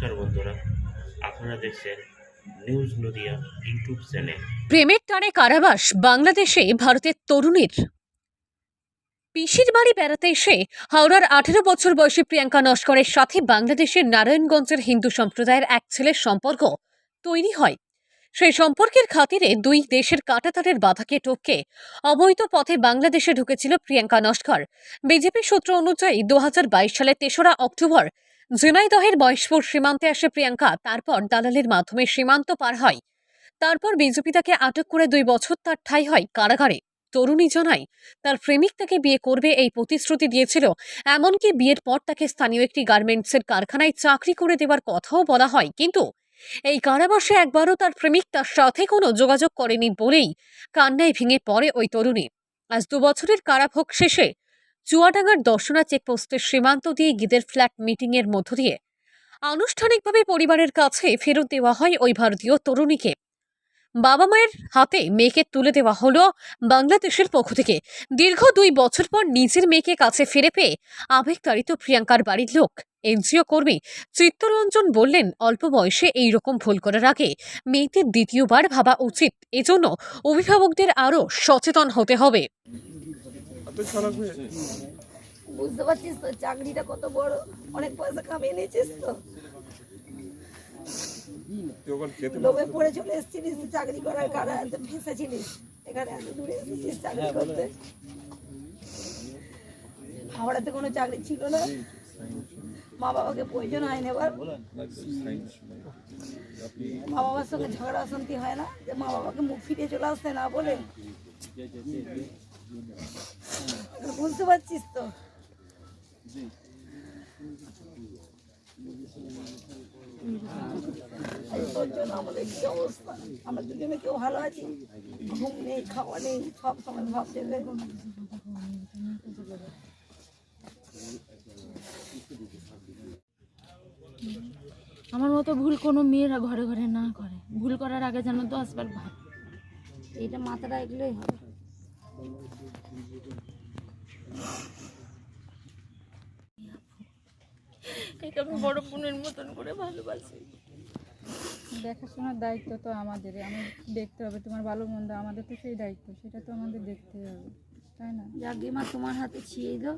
নমস্কার বন্ধুরা, আপনারা দেখছেন নিউজ নদিয়া ইউটিউব চ্যানেল প্রেমের টানে কারাবাস, বাংলাদেশে ভারতের তরুণীর। পিসির বাড়ি বেড়াতে এসে হাওড়ার আঠেরো বছর বয়সী প্রিয়াঙ্কা নস্করের সাথে বাংলাদেশের নারায়ণগঞ্জের হিন্দু সম্প্রদায়ের এক ছেলের সম্পর্ক তৈরি হয়। সেই সম্পর্কের খাতিরে দুই দেশের কাটাতারের বাধাকে টপকে অবৈধ পথে বাংলাদেশে ঢুকেছিল প্রিয়াঙ্কা নস্কর। বিজেপি সূত্র অনুযায়ী দু হাজার বাইশ সালের তেসরা অক্টোবর ঝিনাইদহের মহেশপুর সীমান্তে আসে প্রিয়াঙ্কা, তারপর দালালের মাধ্যমে সীমান্ত পার হয়। তারপর বিজেপি তাকে আটক করে দুই বছর তার ঠাঁই হয় কারাগারে। তরুণী জানায়, তার প্রেমিক তাকে বিয়ে করবে এই প্রতিশ্রুতি দিয়েছিল, এমনকি বিয়ের পর তাকে স্থানীয় একটি গার্মেন্টসের কারখানায় চাকরি করে দেওয়ার কথাও বলা হয়। কিন্তু এই কারাবাসে একবারও তার প্রেমিক তার সাথে কোনো যোগাযোগ করেনি বলেই কান্নায় ভেঙে পড়ে ওই তরুণী। আজ দু বছরের কারাভোগ শেষে চুয়াডাঙ্গার দর্শনা চেকপোস্টের সীমান্ত দিয়ে গিদের ফ্ল্যাট মিটিংয়ের মধ্য দিয়ে আনুষ্ঠানিকভাবে পরিবারের কাছে ফেরত দেওয়া হয় ওই ভারতীয় তরুণীকে। বাবা মায়ের হাতে মেয়েকে তুলে দেওয়া হলো বাংলাদেশের পক্ষ থেকে। দীর্ঘ দুই বছর পর নিজের মেয়েকে কাছে ফিরে পেয়ে আবেগতাড়িত প্রিয়াঙ্কার বাড়ির লোক। এনজিও কর্মী চিত্তরঞ্জন বললেন, অল্প বয়সে এই রকম ভুল করার আগে মেয়েদের দ্বিতীয়বার ভাবা উচিত। এজন্য অভিভাবকদের আরও সচেতন হতে হবে। বুঝতে পারছিস তো চাকরিটা কত বড় অনেক পয়সা কামিয়ে নিয়েছিস তো। লোভে পড়ে চলে এসেছিলিস তুই চাকরি করার কারণে এত ফেসেছিলিস। এখানে এত দূরে এসেছিস চাকরি করতে। হাওড়াতে কোনো চাকরি ছিল না। মা বাবাকে প্রয়োজন হয় না এবার। মা বাবার সঙ্গে ঝগড়া অশান্তি হয় না। যে মা বাবাকে মুখ ফিরিয়ে চলে আসতে না বলে। বুঝতে পারছিস তো? আমাদের কি অবস্থা? কেউ ভালো আছি? ঘুম নেই, খাওয়া নেই, সব সময় দেখুন। আমার মতো ভুল কোনো মেয়েরা ঘরে ঘরে না করে। ভুল করার আগে যেন দশবার ভাব। এইটা মাথাটা এগুলোই হবে। এটা আমি বড় বোনের মতন করে ভালোবাসি। দেখাশোনার দায়িত্ব তো আমাদের আমি দেখতে হবে তোমার ভালো মন্দ আমাদের তো সেই দায়িত্ব সেটা তো আমাদের দেখতে হবে তাই না? যাগে মা তোমার হাতে ছিয়ে দাও।